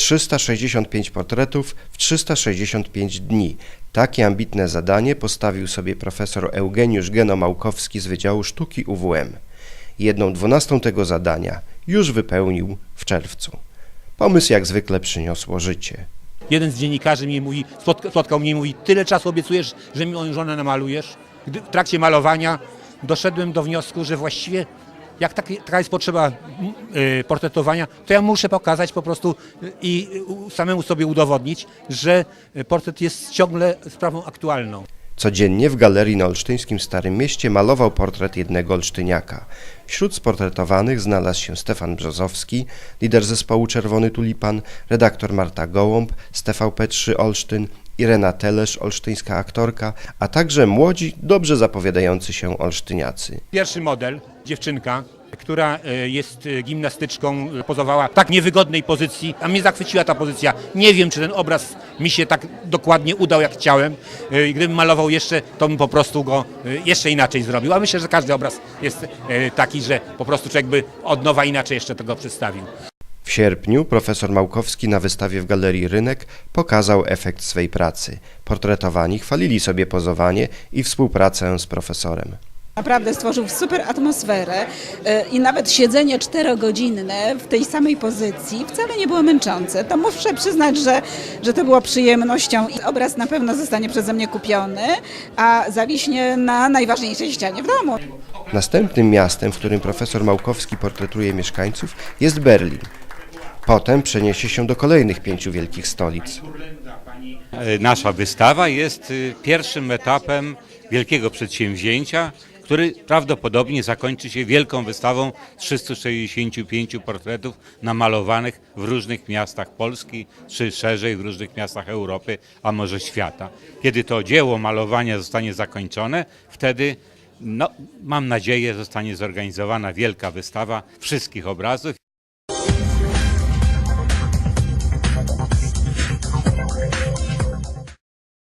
365 portretów w 365 dni. Takie ambitne zadanie postawił sobie profesor Eugeniusz Geno-Małkowski z Wydziału Sztuki UWM. Jedną dwunastą tego zadania już wypełnił w czerwcu. Pomysł jak zwykle przyniosło życie. Jeden z dziennikarzy mi mówi, spotka- spotkał mnie i mówi, tyle czasu obiecujesz, że mi moją żonę namalujesz. Gdy w trakcie malowania doszedłem do wniosku, że właściwie jak taki, taka jest potrzeba y, portretowania, to ja muszę pokazać po prostu y, i y, samemu sobie udowodnić, że portret jest ciągle sprawą aktualną. Codziennie w galerii na olsztyńskim Starym Mieście malował portret jednego olsztyniaka. Wśród sportretowanych znalazł się Stefan Brzozowski, lider zespołu Czerwony Tulipan, redaktor Marta Gołąb z TVP3 Olsztyn, Irena Telesz, olsztyńska aktorka, a także młodzi, dobrze zapowiadający się olsztyniacy. Pierwszy model, dziewczynka, która e, jest e, gimnastyczką, e, pozowała w tak niewygodnej pozycji, a mnie zachwyciła ta pozycja. Nie wiem, czy ten obraz mi się tak dokładnie udał, jak chciałem. Gdybym malował jeszcze, to bym po prostu go jeszcze inaczej zrobił. A myślę, że każdy obraz jest taki, że po prostu człowiek by od nowa inaczej jeszcze tego przedstawił. W sierpniu profesor Małkowski na wystawie w Galerii Rynek pokazał efekt swej pracy. Portretowani chwalili sobie pozowanie i współpracę z profesorem. Naprawdę stworzył super atmosferę e, i nawet siedzenie czterogodzinne w tej samej pozycji wcale nie było męczące. To muszę przyznać, że, że to było przyjemnością i obraz na pewno zostanie przeze mnie kupiony, a zawiśnie na najważniejszej ścianie w domu. Następnym miastem, w którym profesor Małkowski portretuje mieszkańców, jest Berlin. Potem przeniesie się do kolejnych pięciu wielkich stolic. E, Nasza wystawa jest y, pierwszym etapem wielkiego przedsięwzięcia, który prawdopodobnie zakończy się wielką wystawą 365 portretów namalowanych w różnych miastach Polski, czy szerzej w różnych miastach Europy, a może świata. Kiedy to dzieło malowania zostanie zakończone, wtedy no, mam nadzieję, zostanie zorganizowana wielka wystawa wszystkich obrazów.